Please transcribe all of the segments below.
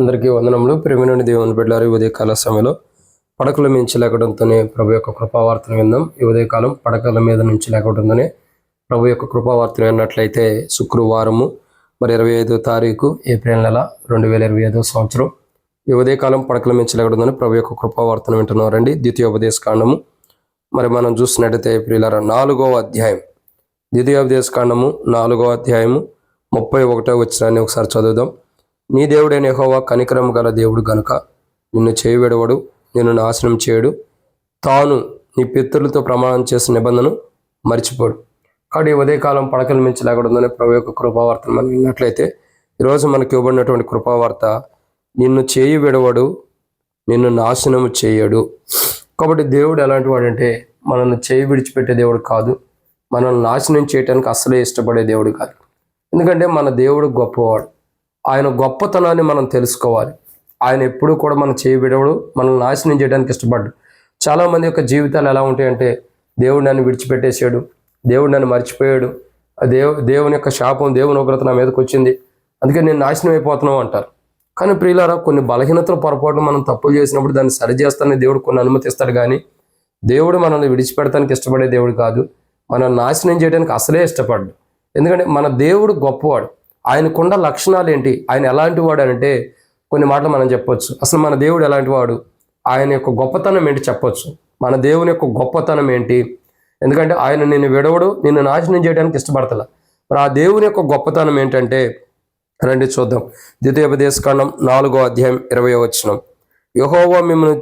అందరికీ వందనములు. ప్రేమినుని దేవుని బిడ్డారు ఈ ఉదయకాల సమయంలో పడకల మించి లేకడంతోనే ప్రభు యొక్క కృపావార్తను విందాం. ఈ ఉదయకాలం పడకల మీద నుంచి లేకడంతోనే ప్రభు యొక్క కృపావార్తను విన్నట్లయితే శుక్రవారము మరి ఇరవై ఐదో తారీఖు ఏప్రిల్ నెల రెండు వేల ఇరవై ఐదో సంవత్సరం. ఈ ఉదయకాలం పడకల మించి లేకడంతోనే ప్రభు యొక్క కృపావార్తను వింటున్నారండి. ద్వితీయోపదేశ కాండము మరి మనం చూసినట్టయితే ఏప్రిల్ నాలుగవ అధ్యాయం. ద్వితీయోపదేశ కాండము నాలుగవ అధ్యాయము ముప్పై ఒకటో వచ్చినాన్ని ఒకసారి చదువుదాం. నీ దేవుడైన యహోవా కనికరము గల దేవుడు గనుక నిన్ను చేయవిడవడు నిన్ను నాశనం చేయడు. తాను నీ పితరులతో ప్రమాణం చేసిన నిబంధనను మర్చిపోడు. కాబట్టి ఈ ఉదయకాలం పడకల మించి లేకూడదని ప్రభు యొక్క కృపావార్తను మనం విన్నట్లయితే ఈరోజు మనకి ఇవ్వబడినటువంటి కృపావార్త నిన్ను చేయి విడవడు నిన్ను నాశనము చేయడు. కాబట్టి దేవుడు ఎలాంటి వాడంటే మనల్ని చేయి విడిచిపెట్టే దేవుడు కాదు మనల్ని నాశనం చేయడానికి అస్సలే ఇష్టపడే దేవుడు కాదు. ఎందుకంటే మన దేవుడు గొప్పవాడు. ఆయన గొప్పతనాన్ని మనం తెలుసుకోవాలి. ఆయన ఎప్పుడూ కూడా మనం చేయబిడవడు మనల్ని నాశనం చేయడానికి ఇష్టపడ్డు. చాలామంది యొక్క జీవితాలు ఎలా ఉంటాయంటే దేవుడు నన్ను విడిచిపెట్టేశాడు దేవుడు నన్ను మర్చిపోయాడు ఆ దేవు దేవుని యొక్క శాపం దేవుని ఉగ్రత నా మీదకి వచ్చింది అందుకే నేను నాశనం అయిపోతున్నావు అంటారు. కానీ ప్రియులారా కొన్ని బలహీనతలు పొరపాటు మనం తప్పులు చేసినప్పుడు దాన్ని సరిచేస్తానని దేవుడు కొన్ని అనుమతిస్తాడు కానీ దేవుడు మనల్ని విడిచిపెడతానికి ఇష్టపడే దేవుడు కాదు మనం నాశనం చేయడానికి అసలే ఇష్టపడ్డు. ఎందుకంటే మన దేవుడు గొప్పవాడు. ఆయనకున్న లక్షణాలు ఏంటి ఆయన ఎలాంటి వాడు అంటే కొన్ని మాటలు మనం చెప్పొచ్చు. అసలు మన దేవుడు ఎలాంటి వాడు ఆయన యొక్క గొప్పతనం ఏంటి చెప్పొచ్చు. మన దేవుని యొక్క గొప్పతనం ఏంటి? ఎందుకంటే ఆయన నిన్ను విడవడు నిన్ను నాశనం చేయడానికి ఇష్టపడతల. మరి ఆ దేవుని యొక్క గొప్పతనం ఏంటంటే రండి చూద్దాం. ద్వితీయోపదేశకాండం నాలుగో అధ్యాయం ఇరవై వచనం. యహోవా మిమ్మల్ని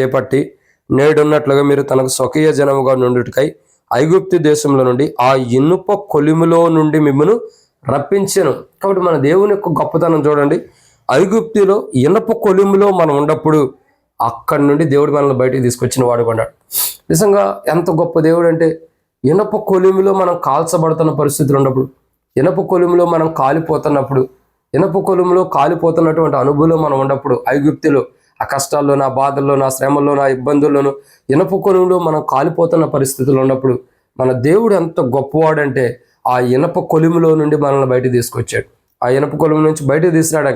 చేపట్టి నేడున్నట్లుగా మీరు తనకు స్వకీయ జనముగా నుండుటకై ఐగుప్తి దేశంలో నుండి ఆ ఇనుప కొలిములో నుండి మిమ్మల్ని రప్పించను. కాబట్టి మన దేవుని యొక్క గొప్పతనం చూడండి. ఐగుప్తిలో ఇనప కొలిములో మనం ఉన్నప్పుడు అక్కడి నుండి దేవుడు మనల్ని బయటికి తీసుకొచ్చిన వాడు కొన్నాడు నిజంగా ఎంత గొప్ప దేవుడు అంటే ఇనప కొలిమిలో మనం కాల్చబడుతున్న పరిస్థితులు ఉన్నప్పుడు ఇనప కొలిమిలో మనం కాలిపోతున్నప్పుడు ఇనప కొలిమిలో కాలిపోతున్నటువంటి అనుభవంలో మనం ఉన్నప్పుడు ఐగుప్తిలో ఆ కష్టాల్లో నా బాధల్లో నా శ్రమల్లో నా ఇబ్బందుల్లోనూ ఇనప కొలిమిలో మనం కాలిపోతున్న పరిస్థితులు ఉన్నప్పుడు మన దేవుడు ఎంత గొప్పవాడంటే ఆ ఇనప కొలిమిలో నుండి మనల్ని బయట తీసుకొచ్చాడు. ఆ ఇనప కొలిమి నుంచి బయట తీసినాడు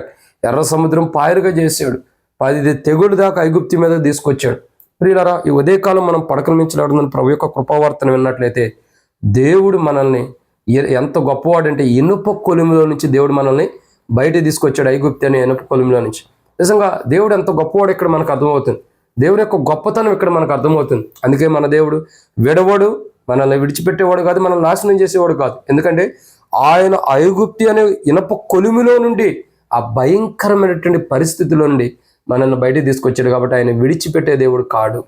ఎర్ర సముద్రం పాయరుగా చేశాడు. పది తెగులు దాకా ఐగుప్తి మీద తీసుకొచ్చాడు. ప్రియులరా ఈ ఉదయకాలం మనం పడకల నుంచి నడుతున్న ప్రభు యొక్క కృపావార్తను విన్నట్లయితే దేవుడు మనల్ని ఎంత గొప్పవాడంటే ఇనుప కొలిమిలో నుంచి దేవుడు మనల్ని బయట తీసుకొచ్చాడు ఐగుప్తి అనే ఇనుప కొలిమిలో నుంచి. నిజంగా దేవుడు ఎంత గొప్పవాడు ఇక్కడ మనకు అర్థమవుతుంది. దేవుడు యొక్క గొప్పతనం ఇక్కడ మనకు అర్థమవుతుంది. అందుకే మన దేవుడు విడవడు మనల్ని విడిచిపెట్టేవాడు కాదు మనల్ని నాశనం చేసేవాడు కాదు. ఎందుకంటే ఆయన ఐగుప్తి అనే ఇనప కొలుములో నుండి ఆ భయంకరమైనటువంటి పరిస్థితిలో నుండి మనల్ని బయటికి తీసుకొచ్చాడు కాబట్టి ఆయన విడిచిపెట్టే దేవుడు కాడు.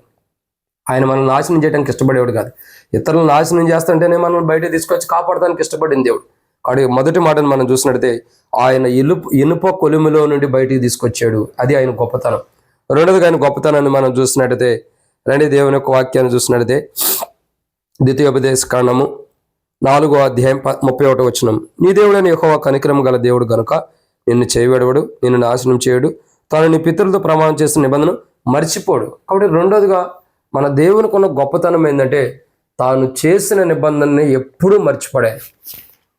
ఆయన మనల్ని నాశనం చేయడానికి ఇష్టపడేవాడు కాదు. ఇతరులను నాశనం చేస్తుంటేనే మనల్ని బయట తీసుకొచ్చి కాపాడడానికి ఇష్టపడిన దేవుడు. కాడు మొదటి మాటను మనం చూసినట్టయితే ఆయన ఇనుప ఇనుప కొలుములో నుండి బయటికి తీసుకొచ్చాడు. అది ఆయన గొప్పతనం. రెండోది ఆయన గొప్పతనాన్ని మనం చూసినట్టయితే రండి దేవుని యొక్క వాక్యాన్ని చూసినట్టయితే ద్వితీయోపదేశ కాండము నాలుగో అధ్యాయం ప- ముప్పై ఒకటి వచ్చినం నీ దేవుడైన యహోవ కనికరం గల దేవుడు గనుక నిన్ను చేయబడవడు నిన్ను నాశనం చేయడు. తాను నీ పితరులతో ప్రమాణం చేసిన నిబంధన మర్చిపోడు. కాబట్టి రెండోదిగా మన దేవునికి ఉన్న గొప్పతనం ఏంటంటే తాను చేసిన నిబంధనని ఎప్పుడూ మర్చిపడే.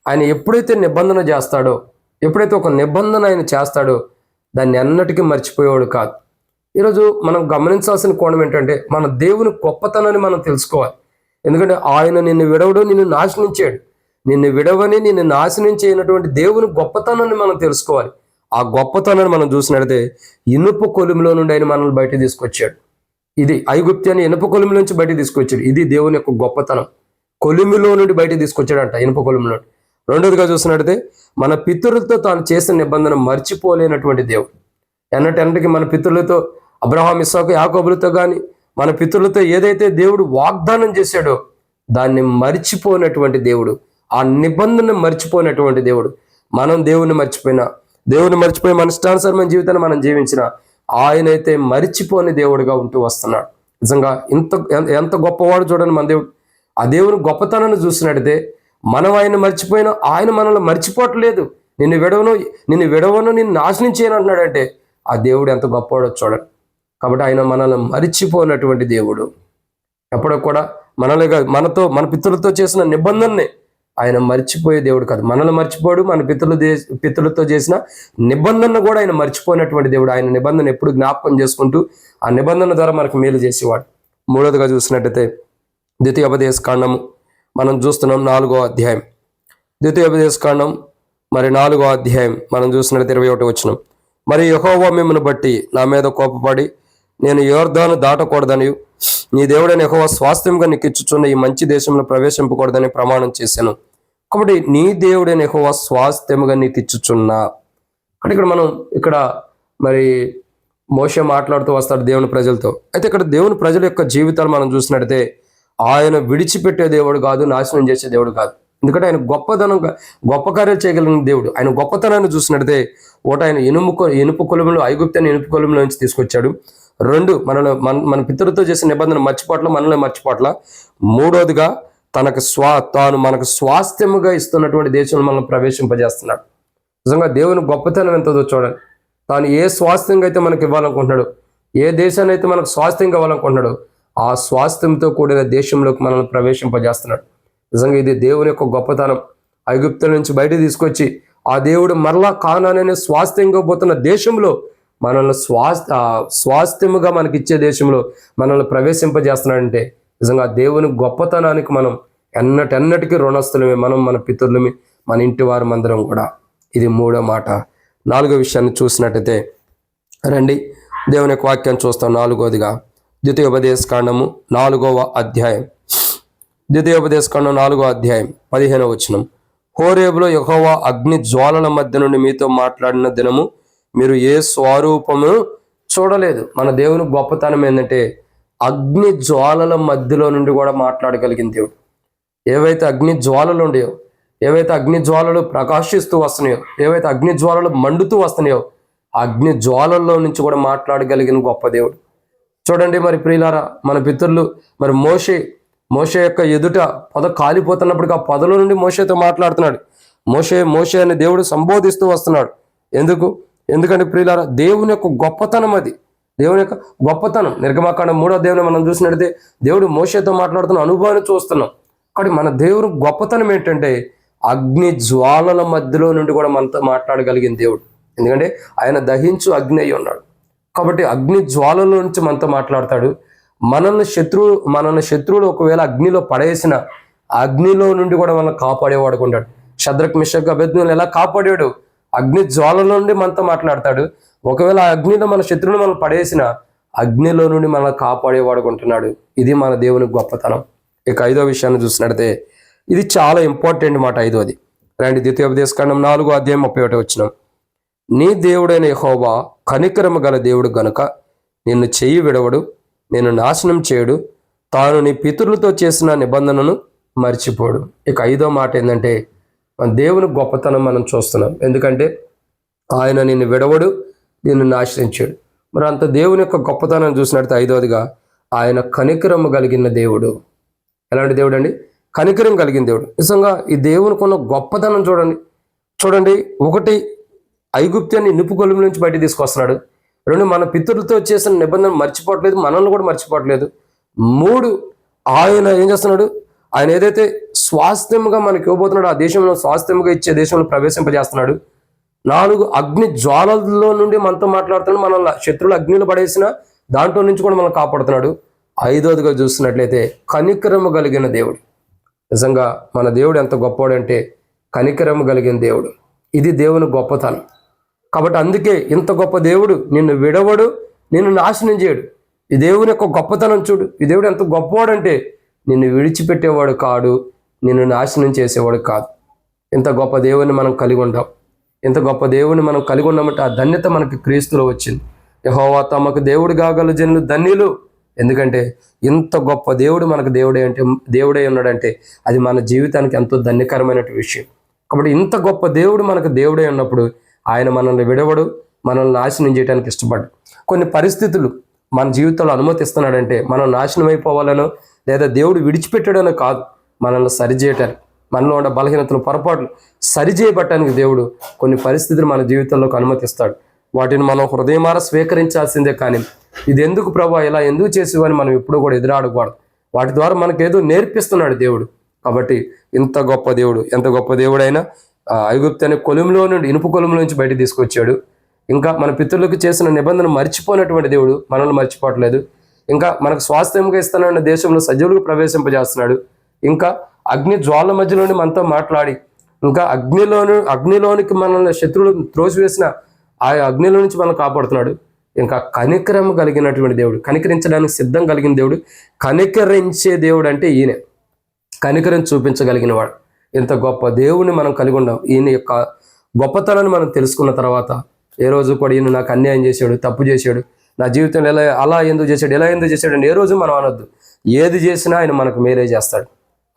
ఆయన ఎప్పుడైతే నిబంధన చేస్తాడో ఎప్పుడైతే ఒక నిబంధన ఆయన చేస్తాడో దాన్ని ఎన్నటికీ మర్చిపోయేవాడు కాదు. ఈరోజు మనం గమనించాల్సిన కోణం ఏంటంటే మన దేవుని గొప్పతనాన్ని మనం తెలుసుకోవాలి. ఎందుకంటే ఆయన నిన్ను విడవడు నిన్ను నాశనం చేయడు నిన్ను విడవని నిన్ను నాశనం చేయనటువంటి దేవుని గొప్పతనాన్ని మనం తెలుసుకోవాలి. ఆ గొప్పతనాన్ని మనం చూసినట్లయితే ఇనుప కొలుములో నుండి ఆయన మనల్ని బయట తీసుకొచ్చాడు. ఇది ఐగుప్త్యాన్ని ఇనుప కొలుముల నుంచి బయట తీసుకొచ్చాడు. ఇది దేవుని యొక్క గొప్పతనం. కొలిమిలో నుండి బయట తీసుకొచ్చాడంట ఇనుప కొలిమిలో నుండి. రెండోదిగా చూసినట్లయితే మన పితరులతో తాను చేసిన నిబంధన మర్చిపోలేనటువంటి దేవుడు. ఎన్నటెన్నటికి మన పితరులతో అబ్రహాం ఇస్సాకు యాకోబులతో కానీ మన పితరులతో ఏదైతే దేవుడు వాగ్దానం చేశాడో దాన్ని మర్చిపోయినటువంటి దేవుడు ఆ నిబంధన మర్చిపోయినటువంటి దేవుడు. మనం దేవుని మర్చిపోయినా దేవుని మర్చిపోయి మన ఇష్టానుసరమైన జీవితాన్ని మనం జీవించిన ఆయనైతే మరిచిపోని దేవుడిగా ఉంటూ వస్తున్నాడు. నిజంగా ఇంత ఎంత- ఎంత గొప్పవాడు చూడండి మన దేవుడు. ఆ దేవుని గొప్పతనాన్ని చూసినట్టయితే మనం ఆయన మర్చిపోయినా ఆయన మనల్ని మర్చిపోవట్లేదు. నిన్ను విడవను నిన్ను విడవను నిన్ను నాశనం చేయను అంటున్నాడంటే ఆ దేవుడు ఎంత గొప్పవాడో చూడండి. కాబట్టి ఆయన మనల్ని మరిచిపోయినటువంటి దేవుడు. ఎప్పుడో కూడా మనల్ని కాదు, మనతో మన పిత్రులతో చేసిన నిబంధనని ఆయన మర్చిపోయే దేవుడు కాదు. మనల్ని మర్చిపోడు మన పితృలు దే- పితరులతో చేసిన నిబంధన కూడా ఆయన మర్చిపోయినటువంటి దేవుడు. ఆయన నిబంధన ఎప్పుడు జ్ఞాపకం చేసుకుంటూ ఆ నిబంధన ద్వారా మనకు మేలు చేసేవాడు. మూడోదిగా చూసినట్టయితే ద్వితీయోపదేశ కాండము. మనం చూస్తున్నాం నాలుగో అధ్యాయం. ద్వితీయోపదేశ కాండం మరి నాలుగో అధ్యాయం మనం చూసినట్టు ఇరవై ఒకటి వచ్చినాం మరి యహోవా మిమ్మల్ని బట్టి నా మీద కోపపడి నేను యోర్ధాను దాటకూడదని నీ దేవుడైన యహోవా స్వాస్థ్యంగా నీకు ఇచ్చుచున్న ఈ మంచి దేశంలో ప్రవేశింపకూడదని ప్రమాణం చేశాను. కాబట్టి నీ దేవుడైన యహోవా స్వాస్థ్యముగా నీకు ఇచ్చుచున్నా. కానీ ఇక్కడ మనం ఇక్కడ మరి మోస మాట్లాడుతూ వస్తాడు దేవుని ప్రజలతో. అయితే ఇక్కడ దేవుని ప్రజల యొక్క జీవితాలు మనం చూసినట్టయితే ఆయన విడిచిపెట్టే దేవుడు కాదు నాశనం చేసే దేవుడు కాదు. ఎందుకంటే ఆయన గొప్పదనం గొప్ప కార్యాలు చేయగలిగిన దేవుడు. ఆయన గొప్పతనాన్ని చూసినట్టయితే ఒకటి ఆయన ఇనుము ఇనుపు కులంలో ఐగుప్తని ఇనుపు కులంలో నుంచి తీసుకొచ్చాడు. రెండు మనలో మన మన పితరులతో చేసిన నిబంధన మర్చిపోట్ల మనల్ని మర్చిపోట్ల. మూడోదిగా తనకు స్వా తాను మనకు స్వాస్థ్యముగా ఇస్తున్నటువంటి దేశంలో మనల్ని ప్రవేశింపజేస్తున్నాడు. నిజంగా దేవుని గొప్పతనం ఎంతదో చూడండి. తాను ఏ స్వాస్థ్యంగా అయితే మనకి ఇవ్వాలనుకుంటున్నాడు ఏ దేశాన్ని అయితే మనకు స్వాస్థ్యంగా ఇవ్వాలనుకుంటున్నాడు ఆ స్వాస్థ్యంతో కూడిన దేశంలోకి మనల్ని ప్రవేశింపజేస్తున్నాడు. నిజంగా ఇది దేవుని యొక్క గొప్పతనం. ఐగుప్తుల నుంచి బయట తీసుకొచ్చి ఆ దేవుడు మరలా కానాననే స్వాస్థ్యంగా పోతున్న దేశంలో మనల్ని స్వాస్థ స్వాస్థ్యముగా మనకి ఇచ్చే దేశంలో మనల్ని ప్రవేశింపజేస్తున్నాడంటే నిజంగా దేవుని గొప్పతనానికి మనం ఎన్నటెన్నటికీ రుణస్థులమే. మనం మన పితరులమి మన ఇంటి వారం మందరం కూడా. ఇది మూడో మాట. నాలుగో విషయాన్ని చూసినట్టయితే రండి దేవుని యొక్క వాక్యం చూస్తాం నాలుగోదిగా. ద్వితీయోపదేశ కాండము నాలుగవ అధ్యాయం. ద్వితీయోపదేశ కాండం నాలుగో అధ్యాయం పదిహేనవ వచనం. హోరేబులో యహోవా అగ్ని జ్వాలల మధ్య నుండి మీతో మాట్లాడిన దినము మీరు ఏ స్వరూపము చూడలేదు. మన దేవుని గొప్పతనం ఏంటంటే అగ్ని జ్వాలల మధ్యలో నుండి కూడా మాట్లాడగలిగిన దేవుడు. ఏవైతే అగ్ని జ్వాలలు ఉండయో ఏవైతే అగ్ని జ్వాలలు ప్రకాశిస్తూ వస్తున్నాయో ఏవైతే అగ్ని జ్వాలలు మండుతూ వస్తున్నాయో అగ్ని జ్వాలల్లో నుంచి కూడా మాట్లాడగలిగిన గొప్ప దేవుడు. చూడండి మరి ప్రియులారా మన పితరులు మరి మోషే మోషే యొక్క ఎదుట పొద కాలిపోతున్నప్పటికీ ఆ పొదలో నుండి మోషేతో మాట్లాడుతున్నాడు. మోషే మోషే అనే దేవుడు సంబోధిస్తూ వస్తున్నాడు. ఎందుకు? ఎందుకంటే ప్రియులారా దేవుని యొక్క గొప్పతనం అది. దేవుని యొక్క గొప్పతనం. నిర్గమాకాండం మూడో దేవుని మనం చూసినట్టయితే దేవుడు మోసతో మాట్లాడుతున్న అనుభవాన్ని చూస్తున్నాం. కాబట్టి మన దేవుని గొప్పతనం ఏంటంటే అగ్ని జ్వాలల మధ్యలో నుండి కూడా మనతో మాట్లాడగలిగిన దేవుడు. ఎందుకంటే ఆయన దహించు అగ్ని అయి ఉన్నాడు. కాబట్టి అగ్ని జ్వాలలో నుంచి మనతో మాట్లాడతాడు. మనల్ని శత్రువు మనల్ని శత్రువులు ఒకవేళ అగ్నిలో పడేసిన అగ్నిలో నుండి కూడా మనల్ని కాపాడేవాడుకుంటాడు శద్రక్ మిషక్ అభ్యర్థులను ఎలా కాపాడాడు? అగ్ని జ్వాల నుండి మనతో మాట్లాడతాడు. ఒకవేళ ఆ అగ్నిలో మన శత్రువుని మనం పడేసిన అగ్నిలో నుండి మనల్ని కాపాడేవాడు ఉంటున్నాడు ఇది మన దేవుని గొప్పతనం. ఇక ఐదో విషయాన్ని చూసినట్లయితే ఇది చాలా ఇంపార్టెంట్ మాట ఐదోది. రండి ద్వితీయోపదేశకాండం నాలుగో అధ్యాయం ముప్పై ఒకటి వచ్చినాం నీ దేవుడైన యెహోవా కనికరము గల దేవుడు గనుక నిన్ను చెయ్యి విడవడు నేను నాశనం చేయడు తాను నీ పితరులతో చేసిన నిబంధనను మర్చిపోడు. ఇక ఐదో మాట ఏంటంటే దేవుని గొప్పతనం మనం చూస్తున్నాం. ఎందుకంటే ఆయన నిన్ను విడవడు నిన్ను నాశనించాడు మరి అంత దేవుని యొక్క గొప్పతనం చూసినట్టు ఐదవదిగా ఆయన కనికరము కలిగిన దేవుడు. ఎలాంటి దేవుడు అండి కనికరం కలిగిన దేవుడు. నిజంగా ఈ దేవునికి ఉన్న గొప్పతనం చూడండి. చూడండి ఒకటి ఐగుప్త్యాన్ని నిప్పు కొలుము నుంచి బయట తీసుకొస్తున్నాడు. రెండు మన పితరులతో చేసిన నిబంధన మర్చిపోవట్లేదు మనల్ని కూడా మర్చిపోవట్లేదు. మూడు ఆయన ఏం చేస్తున్నాడు? ఆయన ఏదైతే స్వాస్థ్యముగా మనకి ఇవ్వబోతున్నాడు ఆ దేశంలో స్వాస్థ్యముగా ఇచ్చే దేశంలో ప్రవేశింపజేస్తున్నాడు. నాలుగు అగ్ని జ్వాలల్లో నుండి మనతో మాట్లాడుతున్నాడు. మనల్ని శత్రువులు అగ్నిలో పడేసిన దాంట్లో నుంచి కూడా మనం కాపాడుతున్నాడు. ఐదోదిగా చూస్తున్నట్లయితే కనికరము కలిగిన దేవుడు. నిజంగా మన దేవుడు ఎంత గొప్పవాడంటే కనికరము కలిగిన దేవుడు. ఇది దేవుని గొప్పతనం. కాబట్టి అందుకే ఇంత గొప్ప దేవుడు నిన్ను విడవడు నిన్ను నాశనం చేయడు. ఈ దేవుని యొక్క గొప్పతనం చూడు. ఈ దేవుడు ఎంత గొప్పవాడంటే నిన్ను విడిచిపెట్టేవాడు కాడు నిన్ను నాశనం చేసేవాడు కాదు. ఇంత గొప్ప దేవుని మనం కలిగి ఉండాం. ఇంత గొప్ప దేవుని మనం కలిగి ఉన్నామంటే ఆ ధన్యత మనకి క్రీస్తులో వచ్చింది. యహోవా తమకు దేవుడు కాగల జనులు ధన్యులు. ఎందుకంటే ఇంత గొప్ప దేవుడు మనకు దేవుడే అంటే దేవుడే ఉన్నాడంటే అది మన జీవితానికి ఎంతో ధన్యకరమైన విషయం. కాబట్టి ఇంత గొప్ప దేవుడు మనకు దేవుడే ఉన్నప్పుడు ఆయన మనల్ని విడవడు మనల్ని నాశనం చేయడానికి ఇష్టపడ్డు. కొన్ని పరిస్థితులు మన జీవితంలో అనుమతిస్తున్నాడంటే మనం నాశనం అయిపోవాలనో లేదా దేవుడు విడిచిపెట్టాడనో కాదు. మనల్ని సరిచేయటానికి మనలో ఉన్న బలహీనతలు పొరపాట్లు సరిచేయబట్టడానికి దేవుడు కొన్ని పరిస్థితులు మన జీవితంలోకి అనుమతిస్తాడు. వాటిని మనం హృదయమార స్వీకరించాల్సిందే కానీ ఇది ఎందుకు ప్రభా? ఇలా ఎందుకు చేసేవని మనం ఎప్పుడూ కూడా ఎదురాడకూడదు. వాటి ద్వారా మనకేదో నేర్పిస్తున్నాడు దేవుడు. కాబట్టి ఇంత గొప్ప దేవుడు ఎంత గొప్ప దేవుడైనా ఐగుప్తు అనే కొలుములో నుండి ఇనుపు కొలుములో నుంచి బయట తీసుకొచ్చాడు. ఇంకా మన పితృలకు చేసిన నిబంధన మర్చిపోయినటువంటి దేవుడు మనల్ని మర్చిపోవట్లేదు. ఇంకా మనకు స్వాస్థ్యంగా ఇస్తానన్న దేశంలో సజీవులకు ప్రవేశింపజేస్తున్నాడు. ఇంకా అగ్ని జ్వాల మధ్యలోని మనతో మాట్లాడి ఇంకా అగ్నిలోను అగ్నిలోనికి మనల్ని శత్రువులు త్రోసివేసిన ఆ అగ్నిలో నుంచి మనం కాపాడుతున్నాడు. ఇంకా కనికరం కలిగినటువంటి దేవుడు కనికరించడానికి సిద్ధం కలిగిన దేవుడు కనికరించే దేవుడు అంటే ఈయనే. కనికరం చూపించగలిగిన వాడు ఇంత గొప్ప దేవుని మనం కలిగి ఉండాం ఈయన యొక్క గొప్పతనాన్ని మనం తెలుసుకున్న తర్వాత ఏ రోజు కూడా ఈయన నాకు అన్యాయం చేశాడు తప్పు చేశాడు నా జీవితంలో ఎలా అలా ఎందుకు చేశాడు ఎలా ఎందుకు చేశాడు అని ఏ రోజు మనం అనొద్దు. ఏది చేసినా ఆయన మనకు మేలే చేస్తాడు.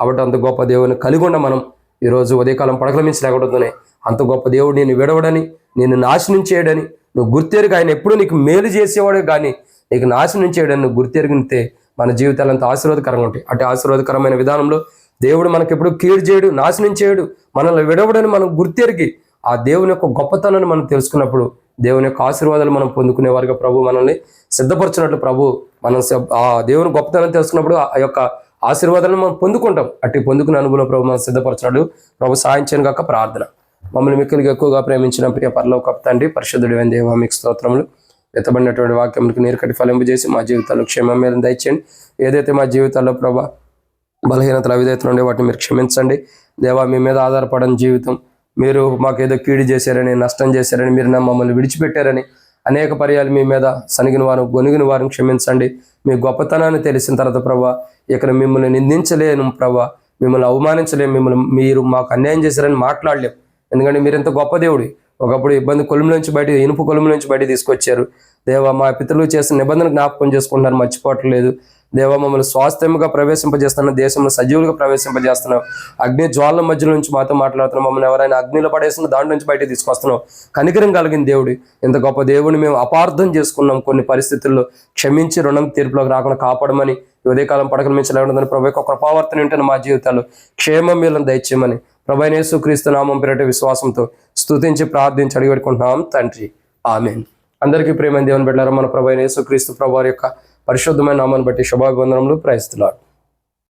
కాబట్టి అంత గొప్ప దేవుని కలిగి ఉండ మనం. ఈరోజు ఉదయకాలం పడకల మించి అంత గొప్ప దేవుడు నేను విడవడని నేను నాశనం చేయడని నువ్వు గుర్తెరుగు. ఆయన ఎప్పుడూ నీకు మేలు చేసేవాడే కానీ నీకు నాశనం చేయడని నువ్వు గుర్తెరిగితే మన జీవితాలు అంత ఆశీర్వాదకరంగా ఉంటాయి. అటు ఆశీర్వాదకరమైన విధానంలో దేవుడు మనకి ఎప్పుడు కీడు చేయడు నాశనం చేయడు మనల్ని విడవడని మనం గుర్తెరిగి ఆ దేవుని యొక్క గొప్పతనాన్ని మనం తెలుసుకున్నప్పుడు దేవుని యొక్క ఆశీర్వాదాలు మనం పొందుకునే వారిగా ప్రభు మనల్ని సిద్ధపరచినట్లు ప్రభు మనం ఆ దేవుని గొప్పతనం తెలుసుకున్నప్పుడు ఆ యొక్క ఆశీర్వాదాలను మనం పొందుకుంటాం. అట్టి పొందుకునే అనుభవం ప్రభు మనం సిద్ధపరచినట్లు ప్రభు సాయం చేయను కాక ప్రార్థన. మమ్మల్ని మిక్కులుగా ఎక్కువగా ప్రేమించిన ప్రియ పరలోక తండ్రి పరిశుద్ధుడైన దేవ మీకు స్తోత్రములు. ఎత్తబడినటువంటి వాక్యములకు నీరుకటి ఫలింపు చేసి మా జీవితాల్లో క్షేమం మీద దయచేయండి. ఏదైతే మా జీవితాల్లో ప్రభా బలహీనతలు అవిధేతలు ఉండే వాటిని మీరు క్షమించండి. దేవా మీ మీద ఆధారపడని జీవితం మీరు మాకు ఏదో కీడు చేశారని నష్టం చేశారని మీరు నా మమ్మల్ని విడిచిపెట్టారని అనేక పర్యాలు మీ మీద సనిగిన వారు గొనిగిన వారిని క్షమించండి. మీ గొప్పతనాన్ని తెలిసిన తర్వాత ప్రభా ఇక్కడ మిమ్మల్ని నిందించలేను ప్రభా. మిమ్మల్ని అవమానించలేము మిమ్మల్ని మీరు మాకు అన్యాయం చేశారని మాట్లాడలేం. ఎందుకంటే మీరు ఎంత గొప్ప దేవుడి. ఒకప్పుడు ఇబ్బంది కొలుము నుంచి బయట ఇనుపు కొలుము నుంచి బయట తీసుకొచ్చారు. దేవా మా పితరులు చేసిన నిబంధన జ్ఞాపకం చేసుకుంటున్నారు మర్చిపోవట్లేదు. దేవా మమ్మల్ని స్వాస్థ్యంగా ప్రవేశింపజేస్తున్న దేశంలో సజీవులుగా ప్రవేశింపజేస్తున్నావు అగ్ని జ్వాల మధ్య నుంచి మాతో మాట్లాడుతున్నాం. మమ్మల్ని ఎవరైనా అగ్నిలో పడేసిన దాని నుంచి బయట తీసుకొస్తున్నావు కనికరం కలిగిన దేవుడు ఇంత గొప్ప దేవుడిని మేము అపార్థం చేసుకున్నాం. కొన్ని పరిస్థితుల్లో క్షమించి రుణం తీర్పులోకి రాకుండా కాపాడమని ఉదయకాలం పడకల మించి లేకుండా ప్రభు యొక్క కృపావర్తన ఏంటని మా జీవితాలు క్షేమం మీలను దయచేయమని ప్రభు క్రీస్తు నామం పేరట విశ్వాసంతో స్తుతించి ప్రార్థించి అడిగి పెట్టుకుంటున్నాం. తండ్రి ఆమెన్. అందరికీ ప్రేమ దేవుని బిడ్డారా మన ప్రభు యేసుక్రీస్తు ప్రభు యొక్క పరిశుద్ధమైన నామాన్ని బట్టి శుభాభివందనములు. ప్రయత్నిస్తున్నాడు